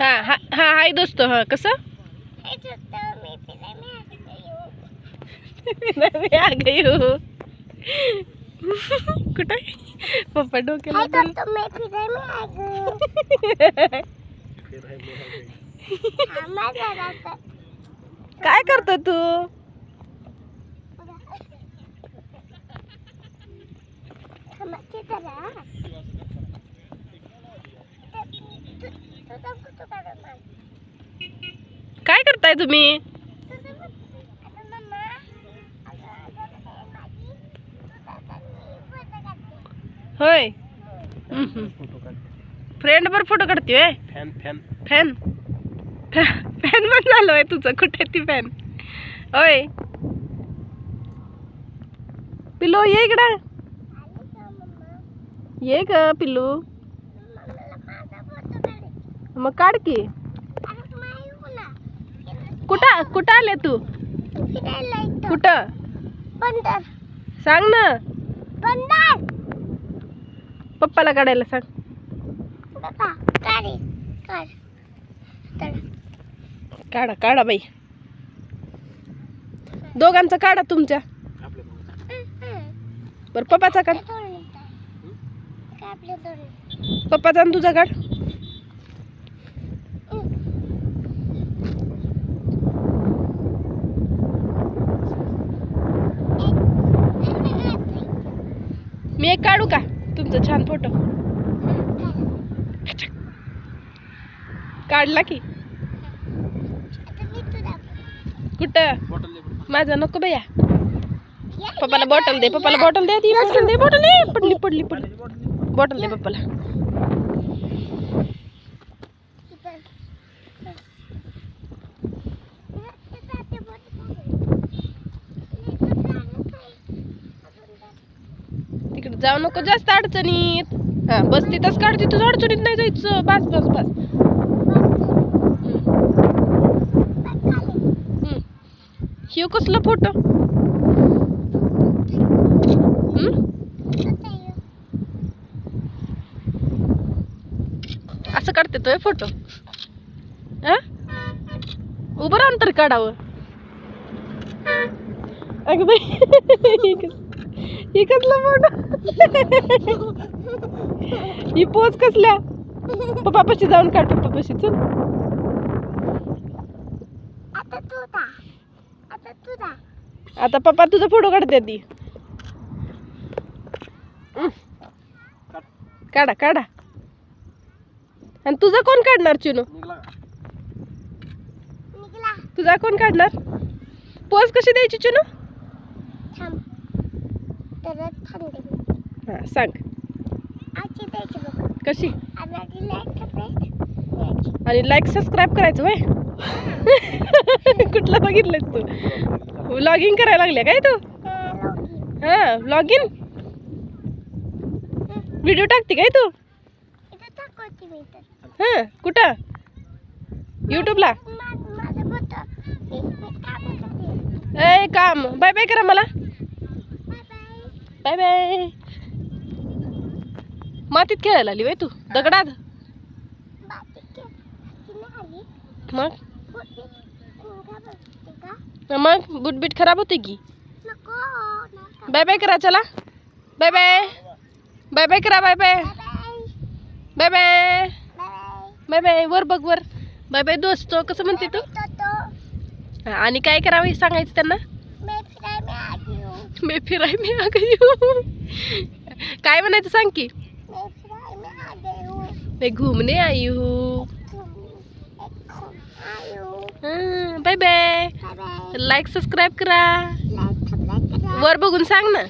हा हा हा हाय दोस्त हा कसं? मी आ गई हो कुठं? पप्पा डोक्याला. काय करतो तू? काय करताय तुम्ही? होय. फ्रेंड बर फोटो काढते फॅन फॅन फॅन फॅन पण झालो आहे तुझं. कुठे ती फॅन होय. पिल्लू ये इकडं. ये ग पिल्लू. मग काढ की. कुठं कुठं आले तू? कुठं? सांग ना. पप्पाला काढायला सांग. काढा काढा बाई. दोघांचा काढा तुमच्या. बरं पप्पाचा काढ. पप्पाचा आणि तुझा काढ मी एक काढू का तुमचा छान फोटो काढला की. कुठं? माझा नको भैया पप्पाला बॉटल दे पप्पाला बॉटल दे ती बॉटल दे बॉटल दे. पडली पडली पडली. बॉटल दे पप्पाला. जाऊ नको जास्त अडचणीत. हा बस तिथंच काढते तिथंच अडचणीत नाही जायचं. बस बस बस. हे कसलं फोटो? असं काढते तो फोटो. हा? उभं राहून तर काढावं. अगं बाई ही फोटो? ही पोच कसल्या? पप्पापाशी जाऊन काढ पप्पापाशी चल. आता पप्पा तुझा फोटो काढते ती. काढा काढा. आणि तुझा कोण काढणार चिनू? तुझा कोण काढणार? पोच कशी द्यायची चिनू? थांब. हा सांग. कशी? आणि लाईक सबस्क्राईब करायचं वय? कुठलं बघितलंस तू? व्लॉगिंग करायला लागल्या काय तू? हा व्लॉगिंग व्हिडिओ टाकते काय तू? हा कुठं? यूट्यूबला ए काम. बाय बाय करा मला. बाय बाय मातीत खेळायला आली बाई तू? दगडात? मग? मग बुटबीट खराब होते की? बाय बाय करा चला. Bye bye. बाय बाय करा bye bye. Bye bye. Bye bye. वर बघ वर. बाय बाय दोस्त. कसं म्हणते तू? आणि काय करावं हे सांगायचं त्यांना? मे फिराय मी आग काय म्हणायचं सांग की? मैं घूमने आई हूँ। बाय बाय लाईक सबस्क्राईब करा। वर बघून सांग ना।